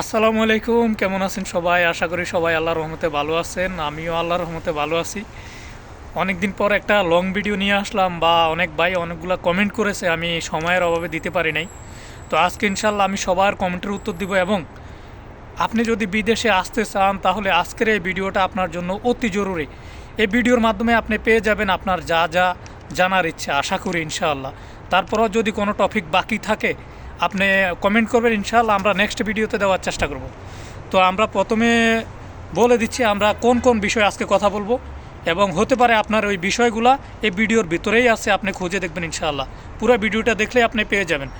আসসালামু আলাইকুম, কেমন আছেন সবাই? আশা করি সবাই আল্লাহর রহমতে ভালো আছেন, আমিও আল্লাহর রহমতে ভালো আছি। অনেক দিন পর একটা লং ভিডিও নিয়ে আসলাম বা অনেক ভাই অনেকগুলো কমেন্ট করেছে, আমি সময়ের অভাবে দিতে পারি নাই। তো আজকে ইনশাল্লাহ আমি সবার কমেন্টের উত্তর দিব এবং আপনি যদি বিদেশে আসতে চান, তাহলে আজকের এই ভিডিওটা আপনার জন্য অতি জরুরি। এই ভিডিওর মাধ্যমে আপনি পেয়ে যাবেন আপনার যা যা জানার ইচ্ছা, আশা করি ইনশাআল্লাহ। তারপরও যদি কোনো টপিক বাকি থাকে আপনি কমেন্ট করবেন ইনশাল্লাহ আমরা নেক্সট ভিডিওতে দেওয়ার চেষ্টা করব। তো আমরা প্রথমে বলে দিচ্ছি আমরা কোন কোন বিষয়ে আজকে কথা বলব এবং হতে পারে আপনার ওই বিষয়গুলা এই ভিডিওর ভিতরেই আছে, আপনি খুঁজে দেখবেন ইনশাআল্লাহ। পুরো ভিডিওটা দেখলে আপনি পেয়ে যাবেন।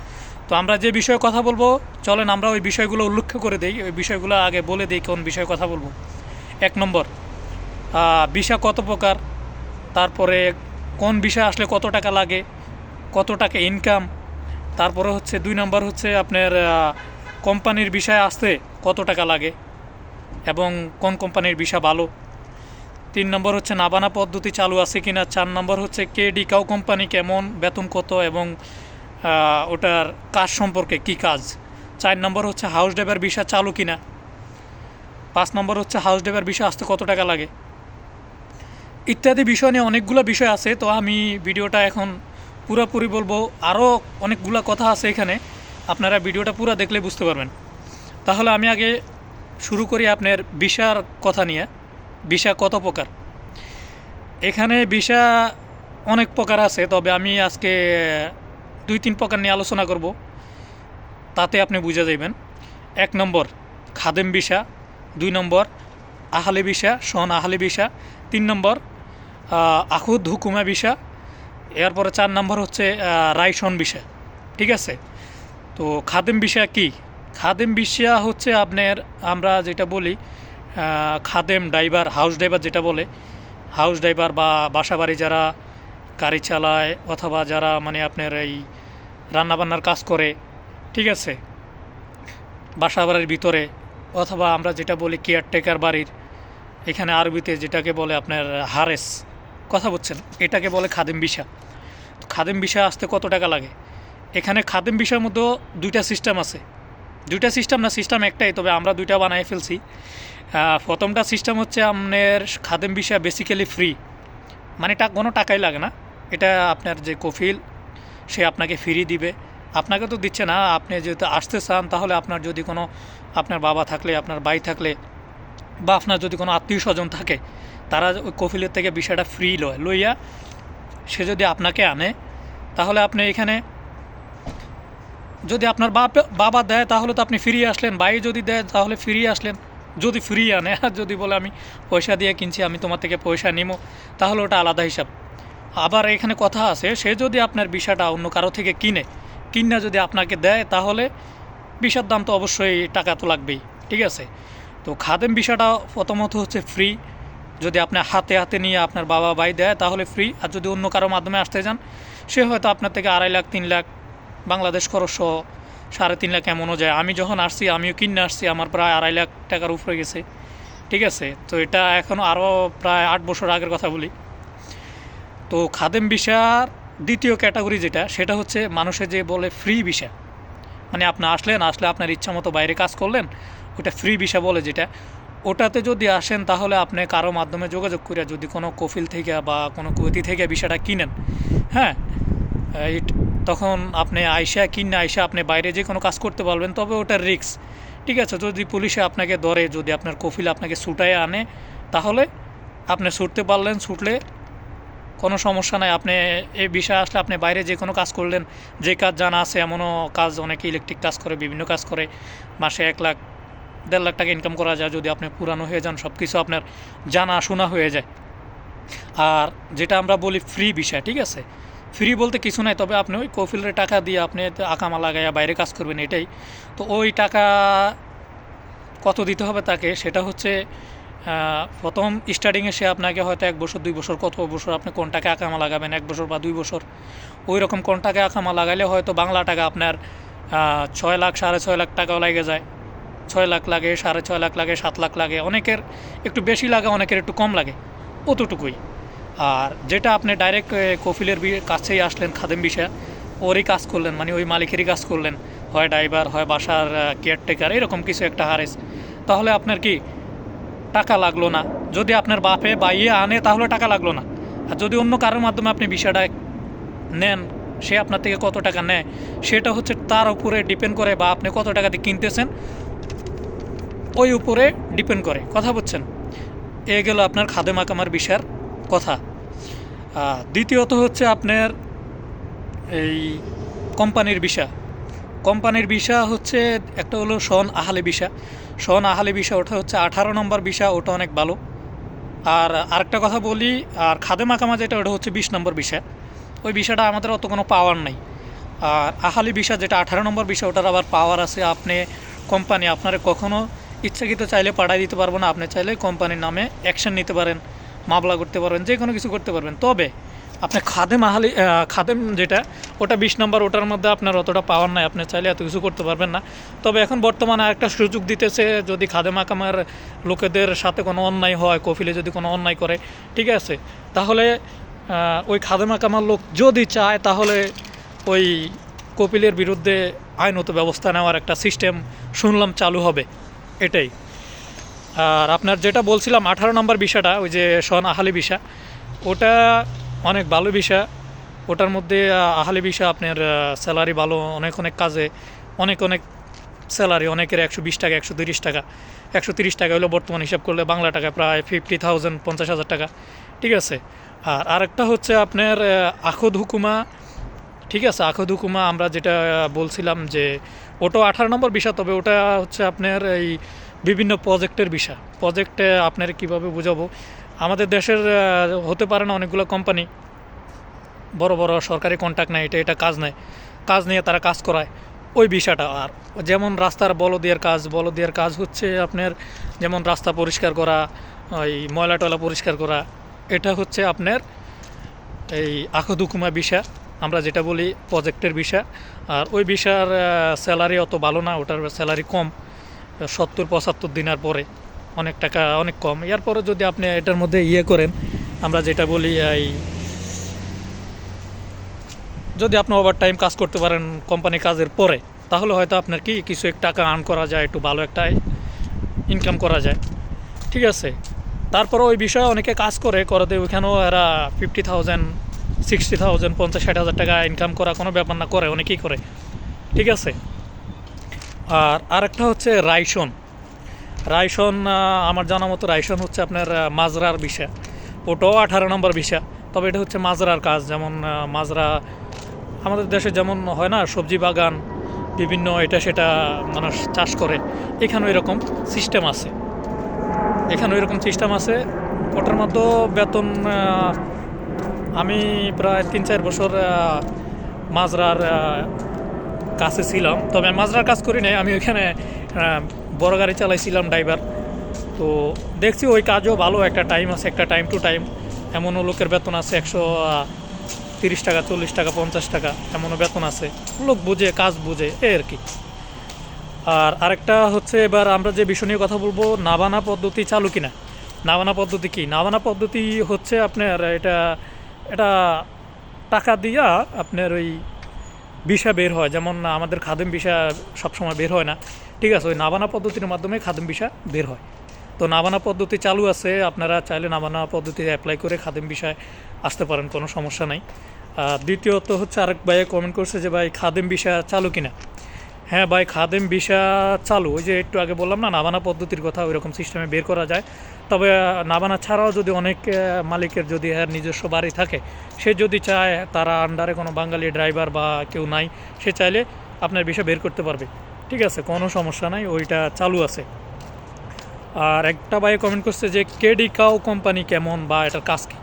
তো আমরা যে বিষয়ে কথা বলব, চলেন আমরা ওই বিষয়গুলো উল্লেখ করে দিই, ওই বিষয়গুলো আগে বলে দিই কোন বিষয়ে কথা বলব। এক নম্বর বিষা কত প্রকার? তারপরে কোন বিষয় আসলে কত টাকা লাগে? কত টাকা ইনকাম তারপরে হচ্ছে দুই নম্বর হচ্ছে আপনার কোম্পানির বিষয় আসতে কত টাকা লাগে এবং কোন কোম্পানির বিষয় ভালো? তিন নম্বর হচ্ছে নাবানা পদ্ধতি চালু আছে কি না চার নম্বর হচ্ছে কে ডিকাও কোম্পানি কেমন? বেতন কত? এবং ওটার কাজ সম্পর্কে কি কাজ? চার নম্বর হচ্ছে হাউস ড্রাইভার বিষয় চালু কি না পাঁচ নম্বর হচ্ছে হাউস ড্রাইভার বিষয় আসতে কত টাকা লাগে? ইত্যাদি বিষয় নিয়ে অনেকগুলো বিষয় আছে, তো আমি ভিডিওটা এখন পুরোপুরি বলব আরও অনেকগুলো কথা আছে এখানে। আপনারা ভিডিওটা পুরো দেখলে বুঝতে পারবেন। তাহলে আমি আগে শুরু করি আপনার বিষার কথা নিয়ে। বিষা কত প্রকার? এখানে বিষা অনেক প্রকার আছে, তবে আমি আজকে দুই তিন প্রকার নিয়ে আলোচনা করব। তাতে আপনি বুঝে যাবেন এক নম্বর, খাদেম বিষা। দুই নম্বর, আহালে বিষা, সন আহালে বিষা। তিন নম্বর আখুদ হুকুমা বিষা। এরপরে চার নম্বর হচ্ছে রাইসন বিষা। ঠিক আছে? তো খাদেম বিষা কি? খাদেম বিষা হচ্ছে আপনার, আমরা যেটা বলি খাদেম ড্রাইভার, হাউস ড্রাইভার যেটা বলে, হাউস ড্রাইভার বা বাসাবাড়ি যারা গাড়ি চালায় অথবা যারা মানে আপনার এই রান্নাবান্নার কাজ করে, ঠিক আছে? বাসাবাড়ির ভিতরে, অথবা আমরা যেটা বলি কেয়ারটেকার বাড়ির, এখানে আরবিতে যেটাকে বলে আপনার হারেস, কথা বলছেন? এটাকে বলে খাদেম তো খাদেম বিষয় আসতে কত টাকা লাগে? এখানে খাদেম বিষয়ের মধ্যেও দুইটা সিস্টেম আছে। দুইটা সিস্টেম না সিস্টেম একটাই, তবে আমরা দুইটা বানাই ফেলছি। প্রথমটা সিস্টেম হচ্ছে আপনার খাদেম বিষয় বেসিক্যালি ফ্রি মানে টা কোনো টাকাই লাগে না। এটা আপনার যে কফিল, সে আপনাকে ফ্রি দিবে। আপনাকে তো দিচ্ছে না, আপনি যেহেতু আসতে চান, তাহলে আপনার যদি কোনো আপনার বাবা থাকলে, আপনার ভাই থাকলে, বা আপনার যদি কোনো আত্মীয় স্বজন থাকে, তারা ওই কফিলের থেকে বিষয়টা ফ্রি লয়। লইয়া সে যদি আপনাকে আনে, তাহলে আপনি এখানে যদি আপনার বাপ, বাবা দেয়, তাহলে তো আপনি ফিরিয়ে আসলেন। ভাই যদি দেয়, তাহলে ফিরিয়ে আসলেন। যদি ফ্রি আনে, আর যদি বলে আমি পয়সা দিয়ে কিনছি, আমি তোমার থেকে পয়সা নিবো তাহলে ওটা আলাদা হিসাব। আবার এখানে কথা আছে, সে যদি আপনার বিষয়টা অন্য কারও থেকে কিনে, কিনা যদি আপনাকে দেয়, তাহলে বিষার দাম তো অবশ্যই টাকা তো লাগবেই, ঠিক আছে? তো খাদেম বিষয়টা প্রথমত হচ্ছে ফ্রি যদি আপনি হাতে হাতে নিয়ে আপনার বাবা ভাই দেয়, তাহলে ফ্রি আর যদি অন্য কারও মাধ্যমে আসতে যান, সে হয়তো আপনার থেকে আড়াই লাখ, তিন লাখ, বাংলাদেশ খরচ সাড়ে তিন লাখ এমনও যায়। আমি যখন আসছি, আমিও কিনে আসছি, আমার প্রায় আড়াই লাখ টাকার উপরে গেছে। ঠিক আছে? তো এটা এখন আরও প্রায় আট বছর আগের কথা বলি। তো খাদেম বিষার দ্বিতীয় ক্যাটাগরি যেটা, সেটা হচ্ছে মানুষে যে বলে ফ্রি বিষা। মানে আপনি আসলেন, আসলে আপনার ইচ্ছা মতো বাইরে কাজ করলেন ওটা ফ্রি বিষা বলে যেটা। ওটাতে যদি আসেন, তাহলে আপনি কারও মাধ্যমে যোগাযোগ করে যদি কোনো কফিল থেকে বা কোনো কুয়েতি থেকে বিষয়টা কিনেন হ্যাঁ? তখন আপনি আইসা, কিনে আইসা আপনি বাইরে যে কোনো কাজ করতে পারবেন, তবে ওটার রিস্ক। ঠিক আছে, যদি পুলিশে আপনাকে ধরে, যদি আপনার কফিল আপনাকে ছুটায় আনে, তাহলে আপনি ছুটতে পারলেন, ছুটলে কোনো সমস্যা নাই। আপনি এই বিষয়ে আসলে আপনি বাইরে যে কোনো কাজ করলেন, যে কাজ জানা আছে, এমনও কাজ অনেকে ইলেকট্রিক কাজ করে, বিভিন্ন কাজ করে, মাসে এক লাখ দেড় লাখ টাকা ইনকাম করা যায়, যদি আপনি পুরানো হয়ে যান সব কিছু আপনার জানা শোনা হয়ে যায়। আর যেটা আমরা বলি ফ্রি বিষয় ঠিক আছে? ফ্রি বলতে কিছু নাই, তবে আপনি ওই কফিলের টাকা দিয়ে আপনি আকামা লাগাইয়া বাইরে কাজ করবেন, এটাই। তো ওই টাকা কত দিতে হবে তাকে? সেটা হচ্ছে প্রথম স্টার্টিংয়ে সে আপনাকে হয়তো এক বছর, দুই বছর, কত বছর আপনি কোন টাকা আকামা লাগাবেন, এক বছর বা দুই বছর? ওই রকম কোন টাকা আকামা লাগাইলে হয়তো বাংলা টাকা আপনার ছয় লাখ, সাড়ে ছয় লাখ টাকাও লাগে যায়। ছয় লাখ লাগে, সাড়ে ছয় লাখ লাগে, সাত লাখ লাগে, অনেকের একটু বেশি লাগে, অনেকের একটু কম লাগে, অতটুকুই। আর যেটা আপনি ডাইরেক্ট কফিলের কাছেই আসলেন, খাদেম বিষয়, ওরই কাজ করলেন মানে ওই মালিকেরই কাজ করলেন, হয় ড্রাইভার হয় বাসার কেয়ারটেকার এরকম কিছু একটা হারেস। তাহলে আপনার কি টাকা লাগল না? যদি আপনার বাপে বাইয়ে আনে, তাহলে টাকা লাগল না। আর যদি অন্য কারোর মাধ্যমে আপনি বিষয়টা নেন, সে আপনার থেকে কত টাকা নেয়, সেটা হচ্ছে তার উপরে ডিপেন্ড করে বা আপনি কত টাকা দিয়ে কিনতেছেন ওই উপরে ডিপেন্ড করে। কথা বুঝছেন এ গেল আপনার খাদে মাকামার বিষয়ের কথা। দ্বিতীয়ত হচ্ছে আপনার এই কোম্পানির বিষয়। কোম্পানির বিষয় হচ্ছে একটা হলো শন আহালে বিষা শন আহালে বিষা ওটা হচ্ছে আঠারো নম্বর বিষা ওটা অনেক ভালো। আর আরেকটা কথা বলি, আর খাদে মাকামা যেটা, ওটা হচ্ছে বিশ নম্বর বিষয়। ওই বিষয়টা আমাদের অত কোনো পাওয়ার নেই। আর আহালি বিষয় যেটা আঠারো নম্বর বিষয়, ওটার আবার পাওয়ার আছে আপনি, কোম্পানি আপনার কখনো ইচ্ছাকৃত চাইলে পাঠাই দিতে পারব না আপনি চাইলে কোম্পানির নামে অ্যাকশন নিতে পারেন মামলা করতে পারবেন যে কোনো কিছু করতে পারবেন। তবে আপনি খাদেম আহালি আহ, খাদেম যেটা ওটা বিশ নম্বর ওটার মধ্যে আপনার অতটা পাওয়ার নাই আপনি চাইলে এত কিছু করতে পারবেন না। তবে এখন বর্তমানে একটা সুযোগ দিতেছে যদি খাদেম আকামার লোকেদের সাথে কোনো অন্যায় হয় কফিলে যদি কোনো অন্যায় করে ঠিক আছে? তাহলে ওই খাদেম আকামার লোক যদি চায় তাহলে ওই কপিলের বিরুদ্ধে আইনত ব্যবস্থা নেওয়ার একটা সিস্টেম শুনলাম চালু হবে। এটাই। আর আপনার যেটা বলছিলাম, আঠারো নম্বর বিষয়টা ওই যে সন আহালি বিষা, ওটা অনেক ভালো বিষয় ওটার মধ্যে আহালি বিষয় আপনার স্যালারি ভালো, অনেক অনেক কাজে, অনেক অনেক স্যালারি অনেকের একশো বিশ টাকা, একশো তিরিশ টাকা। একশো তিরিশ টাকা হলো বর্তমান হিসাব করলে বাংলা টাকা প্রায় ফিফটি থাউজেন্ড, পঞ্চাশ হাজার টাকা। ঠিক আছে? আর আরেকটা হচ্ছে আপনার আখদ হুকুমা। ঠিক আছে? আখদ হুকুমা আমরা যেটা বলছিলাম যে ওটা আঠারো নম্বর বিষয় তবে ওটা হচ্ছে আপনার এই বিভিন্ন প্রজেক্টের বিষয় প্রজেক্টে আপনার কীভাবে বুঝাবো? আমাদের দেশের হতে পারে না অনেকগুলো কোম্পানি বড় বড় সরকারি কন্ট্যাক্ট নেয়, এটা এটা কাজ নেয়। কাজ নিয়ে তারা কাজ করায়। ওই বিষয়টা আর, যেমন রাস্তার বলদিয়ার কাজ বলদিয়ার কাজ হচ্ছে আপনার যেমন রাস্তা পরিষ্কার করা, ওই ময়লা টয়লা পরিষ্কার করা, এটা হচ্ছে আপনার এই আখদুকুমা বিষয় আমরা যেটা বলি প্রজেক্টের বিষয়। আর ওই বিষয়ের স্যালারি অত ভালো না, ওটার স্যালারি কম, সত্তর, পঁচাত্তর দিনের পরে অনেক টাকা, অনেক কম। এরপরে যদি আপনি এটার মধ্যে ইয়ে করেন, আমরা যেটা বলি, এই যদি আপনি ওভার টাইম কাজ করতে পারেন কোম্পানি কাজের পরে, তাহলে হয়তো আপনার কি, কিছু এক টাকা আর্ন করা যায়, একটু ভালো একটা ইনকাম করা যায়। ঠিক আছে? তারপরে ওই বিষয়ে অনেকে কাজ করে করাতে ওইখানেও এরা ফিফটি থাউজেন্ড সিক্সটি থাউজেন্ড, পঞ্চাশ, ষাট হাজার টাকা ইনকাম করা কোনো ব্যাপার না, করে অনেকেই করে? ঠিক আছে? আর আরেকটা হচ্ছে রাইসন। রাইসন আমার জানা মতো রাইসন হচ্ছে আপনার মাজরার বিষয় ওটাও আঠারো নম্বর বিষয় তবে এটা হচ্ছে মাজরার কাজ, যেমন মাজরা, আমাদের দেশে যেমন হয় না, সবজি বাগান, বিভিন্ন এটা সেটা মানুষ চাষ করে, এখানেও এরকম সিস্টেম আছে। এখানেও এরকম সিস্টেম আছে, ওটার মধ্যেও বেতন আমি প্রায় তিন চার বছর মাজরার কাছে ছিলাম। তবে মাজরার কাজ করি নাই, আমি ওইখানে বড় গাড়ি চালাইছিলাম, ড্রাইভার। তো দেখছি ওই কাজও ভালো, একটা টাইম আছে, একটা টাইম টু টাইম এমনও লোকের বেতন আছে একশো তিরিশ টাকা, চল্লিশ টাকা, পঞ্চাশ টাকা, এমনও বেতন আছে। লোক বুঝে, কাজ বুঝে এই আর কি। আর আরেকটা হচ্ছে, এবার আমরা যে বিষয় নিয়ে কথা বলব, নাবানা পদ্ধতি চালু কিনা? নাবানা পদ্ধতি কি? নাবানা পদ্ধতি হচ্ছে আপনার, এটা এটা টাকা দিয়া আপনার ওই বিষা বের হয়। যেমন আমাদের খাদেম বিষা সবসময় বের হয় না। ঠিক আছে, ওই নাবানা পদ্ধতির মাধ্যমে খাদেম বিষা বের হয়। তো নাবানা পদ্ধতি চালু আছে, আপনারা চাইলে নাবানা পদ্ধতি অ্যাপ্লাই করে খাদেম বিষয় আসতে পারেন, কোনো সমস্যা নাই। দ্বিতীয়ত হচ্ছে আরেক ভাইয়ে কমেন্ট করছে যে, ভাই, খাদেম বিষয় চালু কিনা? হ্যাঁ ভাই, খাদেম ভিসা চালু। ওই যে একটু আগে বললাম না, নাবানা পদ্ধতির কথা ওই রকম সিস্টেমে বের করা যায়। তবে নাবানা ছাড়াও যদি অনেক মালিকের যদি নিজস্ব বাড়ি থাকে, সে যদি চায় তারা আন্ডারে কোনো বাঙালি ড্রাইভার বা কেউ নাই, সে চাইলে আপনার বিষয় বের করতে পারবে। ঠিক আছে, কোনো সমস্যা নাই, ওইটা চালু আছে। আর একটা ভাই কমেন্ট করছে যে কেডিকাও কোম্পানি কেমন বা এটার কাজ কি?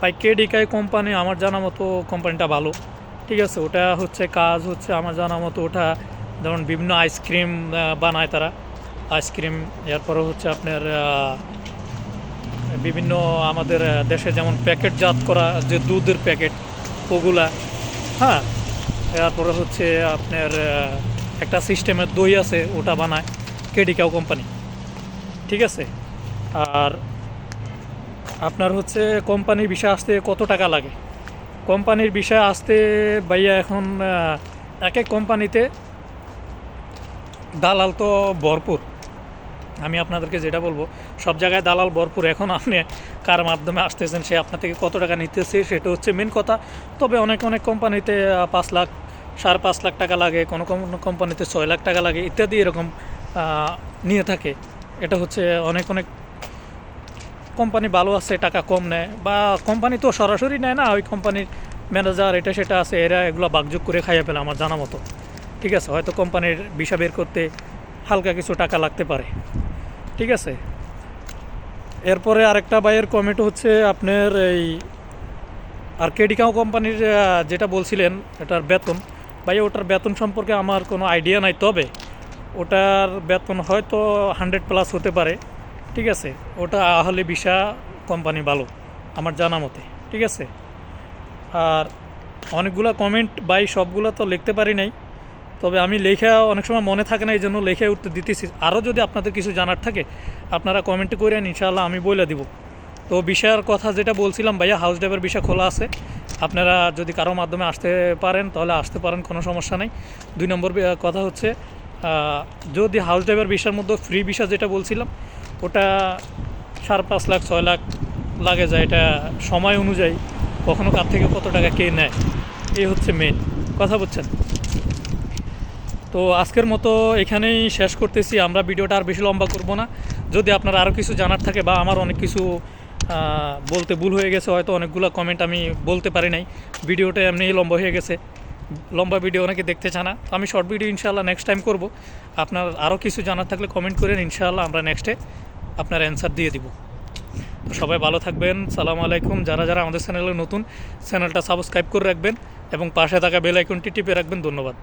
ভাই কেডিকাই কোম্পানি আমার জানা মতো কোম্পানিটা ভালো। ঠিক আছে, ওটা হচ্ছে কাজ হচ্ছে আমার জানা মতো, ওটা যেমন বিভিন্ন আইসক্রিম বানায় তারা। আইসক্রিম এরপরে হচ্ছে আপনার বিভিন্ন আমাদের দেশে যেমন প্যাকেটজাত করা, যে দুধের প্যাকেট, ওগুলা হ্যাঁ? এরপরে হচ্ছে আপনার একটা সিস্টেমের দই আছে, ওটা বানায় কেডিকাও কোম্পানি, ঠিক আছে? আর আপনার হচ্ছে কোম্পানির বিষয় আসতে কত টাকা লাগে? কোম্পানির বিষয় আসতে ভাইয়া এখন এক এক কোম্পানিতে দালাল তো ভরপুর। আমি আপনাদেরকে যেটা বলব, সব জায়গায় দালাল ভরপুর। এখন আপনি কার মাধ্যমে আসতেছেন, সে আপনার থেকে কত টাকা নিতেছে, সেটা হচ্ছে মেন কথা। তবে অনেক অনেক কোম্পানিতে পাঁচ লাখ, সাড়ে পাঁচ লাখ টাকা লাগে, কোনো কোনো কোম্পানিতে ছয় লাখ টাকা লাগে, ইত্যাদি এরকম নিয়ে থাকে। এটা হচ্ছে অনেক অনেক কোম্পানি ভালো আছে, টাকা কম নেয়, বা কোম্পানি তো সরাসরি নেয় না, ওই কোম্পানির ম্যানেজার, এটা, সেটা আছে, এরা এগুলো বাগযোগ করে খাইয়ে ফেলে আমার জানা মতো। ঠিক আছে? হয়তো কোম্পানির বিষা বের করতে হালকা কিছু টাকা লাগতে পারে। ঠিক আছে? এরপরে আরেকটা বাইয়ের কমেন্ট হচ্ছে আপনার এই আর কেডিকাও কোম্পানির যেটা বলছিলেন, এটার বেতন। ভাই, ওটার বেতন সম্পর্কে আমার কোনো আইডিয়া নাই, তবে ওটার বেতন হয়তো হান্ড্রেড প্লাস হতে পারে, ঠিক আছে? ওটা আহলে বিশা কোম্পানি ভালো, আমার জানা মতে, ঠিক আছে? আর অনেকগুলো কমেন্ট বাই সবগুলো তো লিখতে পারি নাই। তবে আমি লেখা অনেক সময় মনে থাকে না এই জন্য লেখে উঠতে দিতেছি। আরও যদি আপনাদের কিছু জানার থাকে, আপনারা কমেন্ট করেন ইনশাআল্লাহ আমি বলে দিব। তো বিষয়ের কথা যেটা বলছিলাম, ভাইয়া হাউস ড্রাইভার বিষয় খোলা আছে। আপনারা যদি কারও মাধ্যমে আসতে পারেন, তাহলে আসতে পারেন, কোনো সমস্যা নেই। দুই নম্বর কথা হচ্ছে যদি হাউস ড্রাইভার বিষয়ের মধ্যে ফ্রি বিষয় যেটা বলছিলাম, ওটা সাড়ে পাঁচ লাখ, ছয় লাখ লাগে যায়। এটা সময় অনুযায়ী কখনো কার থেকে কত টাকা কে নেয়? এই হচ্ছে মেন কথা বলছেন তো আজকের মতো এখানেই শেষ করতেছি। আমরা ভিডিওটা আর বেশি লম্বা করব না। যদি আপনার আরও কিছু জানার থাকে বা আমার অনেক কিছু বলতে ভুল হয়ে গেছে, হয়তো অনেকগুলো কমেন্ট আমি বলতে পারি নাই। ভিডিওটা এমনি লম্বা হয়ে গেছে। লম্বা ভিডিও অনেকে দেখতে চায় না। তো আমি শর্ট ভিডিও ইনশাআল্লাহ নেক্সট টাইম করব। আপনার আরও কিছু জানার থাকলে কমেন্ট করেন ইনশাআল্লাহ আমরা নেক্সটে আপনার অ্যান্সার দিয়ে দিব। সবাই ভালো থাকবেন। সালাম আলাইকুম। যারা যারা আমাদের চ্যানেলে নতুন চ্যানেলটা সাবস্ক্রাইব করে রাখবেন এবং পাশে থাকা বেল আইকনটি টিপে রাখবেন, ধন্যবাদ।